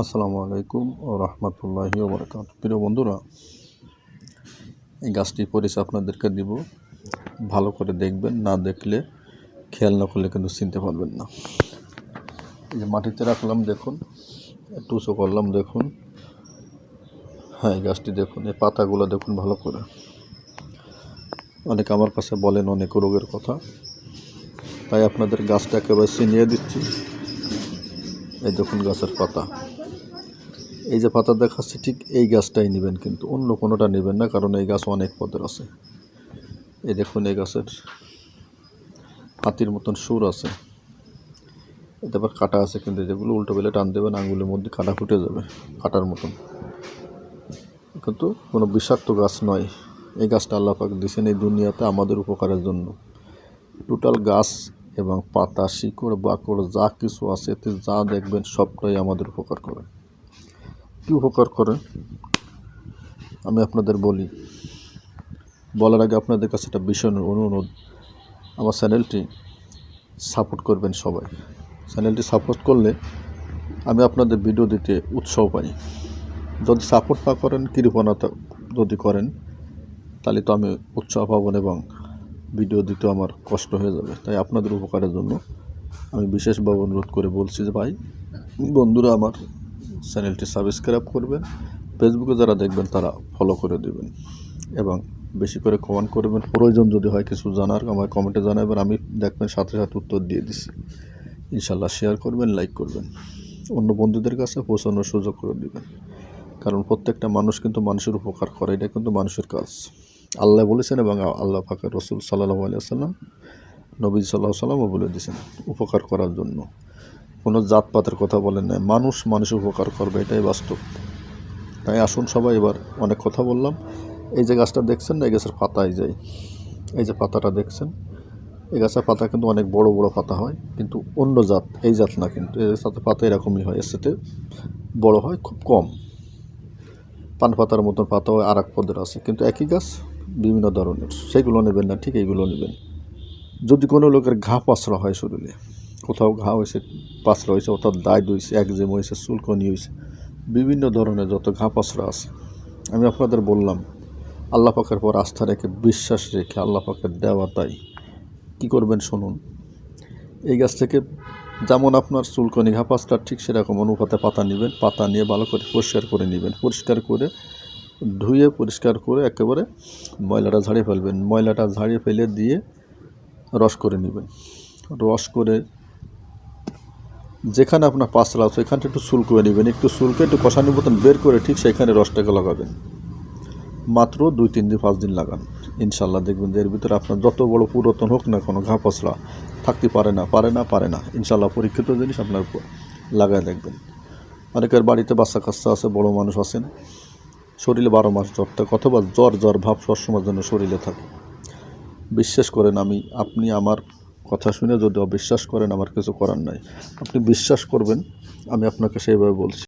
আসসালামু আলাইকুম ও রহমতুল্লাহি ওবরাকাত প্রিয় বন্ধুরা, এই গাছটি পরিচয় আপনাদেরকে দিব। ভালো করে দেখবেন, না দেখলে খেয়াল না করলে কিন্তু চিনতে পারবেন না। এই যে মাটিতে রাখলাম, দেখুন উঁচু করলাম, দেখুন। হ্যাঁ এই গাছটি দেখুন, এই পাতাগুলো দেখুন ভালো করে। অনেকে আমার কাছে বলেন অনেক রোগের কথা। তাই আপনাদের গাছটা একেবারে চিনিয়ে দিচ্ছি। এই দেখুন গাছের পাতা। এই যে পাতা দেখাচ্ছে, ঠিক এই গাছটাই নেবেন কিন্তু অন্য কোনোটা নেবেন না, কারণ এই গাছ অনেক পদের আছে। এই দেখুন এই গাছের হাতির মতন সুর আছে। এতে আবার কাটা আছে কিন্তু যেগুলো উল্টো বেলে টান দেবেন, আঙুলের মধ্যে কাটা ফুটে যাবে কাটার মতন। কিন্তু কোনো বিষাক্ত গাছ নয়। এই গাছটা আল্লাহ পাক দিয়েছেন এই দুনিয়াতে আমাদের উপকারের জন্য। টোটাল গাছ এবং পাতা, শিকড়, বাকড়, যা কিছু আছে, এতে যা দেখবেন সবটাই আমাদের উপকার করে কী উপকার করে? আমি আপনাদের বলি। বলার আগে আপনাদের কাছে একটা ভীষণ অনুরোধ। আমার চ্যানেলটি সাপোর্ট করবেন সবাই। চ্যানেলটি সাপোর্ট করলে আমি আপনাদের ভিডিও দিতে উৎসাহ পাই। যদি সাপোর্ট না করেন, কৃপণতা যদি করেন, তাহলে তো আমি উৎসাহ পাবো এবং ভিডিও দিতে আমার কষ্ট হয়ে যাবে। তাই আপনাদের উপকারের জন্য আমি বিশেষভাবে অনুরোধ করে বলছি যে ভাই, বন্ধুরা আমার চ্যানেলটি সাবস্ক্রাইব করবেন। ফেসবুকে যারা দেখবেন, তারা ফলো করে দেবেন। এবং বেশি করে কমেন্ট করবেন। প্রয়োজন যদি হয় কিছু জানার আমার কমেন্টে জানাবেন। আমি দেখবেন সাথে সাথে উত্তর দিয়ে দিছি। ইনশাল্লাহ শেয়ার করবেন লাইক করবেন। অন্য বন্ধুদের কাছে পৌঁছানোর সুযোগ করে দিবেন। কারণ প্রত্যেকটা মানুষ কিন্তু মানুষের উপকার করে। এটা কিন্তু মানুষের কাজ। আল্লাহ বলেছেন এবং আল্লাহ ফাঁকা রসুল সাল্লাহ আলিয়া সাল্লাম নবী সাল্লাহ সাল্লামও বলে দিয়েছেন, উপকার করার জন্য। কোনো জাতপাতের কথা বলেন নাই। মানুষ মানুষের উপকার করবে, এটাই বাস্তব। তাই আসুন সবাই এবার অনেক কথা বললাম। এই যে গাছটা দেখছেন না, এই গাছের পাতায় যাই। এই যে পাতাটা দেখছেন, এই গাছের পাতা কিন্তু অনেক বড় বড় পাতা হয়, কিন্তু অন্য জাত, এই জাত না কিন্তু। এই সাথে পাতা এরকমই হয়, এর সাথে বড় হয়, খুব কম। পান পাতার মতন পাতা হয় আর এক পদের আছে, কিন্তু একই গাছ বিভিন্ন ধরনের। সেগুলো নেবেন না, ঠিক এইগুলো নেবেন। যদি কোনো লোকের ঘা পাঁচড়া হয় শরীরে কোথাও ঘা হয়েছে পাঁচড়া হয়েছে অর্থাৎ দায় হয়েছে একজেম হয়েছে চুলকনি হয়েছে বিভিন্ন ধরনের যত ঘা পাঁচড়া আছে। আমি আপনাদের বললাম, আল্লাহ পাকের পর আস্থা রেখে, বিশ্বাস রেখে আল্লাহ পাকের দেওয়া তাই। কী করবেন শুনুন, এই গাছ থেকে যেমন আপনার চুলকনি ঘা পাঁচটা ঠিক সেরকম অনুপাতে পাতা নেবেন, পাতা নিয়ে ভালো করে পরিষ্কার করে নেবেন। পরিষ্কার করে ধুয়ে, পরিষ্কার করে একেবারে ময়লাটা ঝাড়িয়ে ফেলবেন। ময়লাটা ঝাড়িয়ে ফেলে দিয়ে রস করে নেবেন। রস করে যেখানে আপনার পাঁচলা আছে ওইখানটা একটু চুল করে নেবেন। একটু চুলকে একটু কষানি মতন বের করে ঠিক সেখানে রসটাকে লাগাবেন। মাত্র দুই, তিন দিন, পাঁচ দিন লাগান। ইনশাল্লাহ দেখবেন যে এর ভিতরে আপনার যত বড় পুরাতন হোক না কোনো ঘা পচলা থাকতে পারে না পারে না পারে না। ইনশাল্লাহ পরীক্ষিত জিনিস আপনার লাগায় দেখবেন। অনেকের বাড়িতে বাচ্চা কাচ্চা আছে, বড় মানুষ আছেন। শরীরে বারো মাস জ্বর থাকে, অথবা জ্বর জ্বর ভাব সবসময়ের জন্য শরীরে থাকে। বিশ্বাস করেন আমি, আপনি আমার কথা শুনে যদি অবিশ্বাস করেন, আমার কিছু করার নাই। আপনি বিশ্বাস করবেন, আমি আপনাকে সেইভাবে বলছি।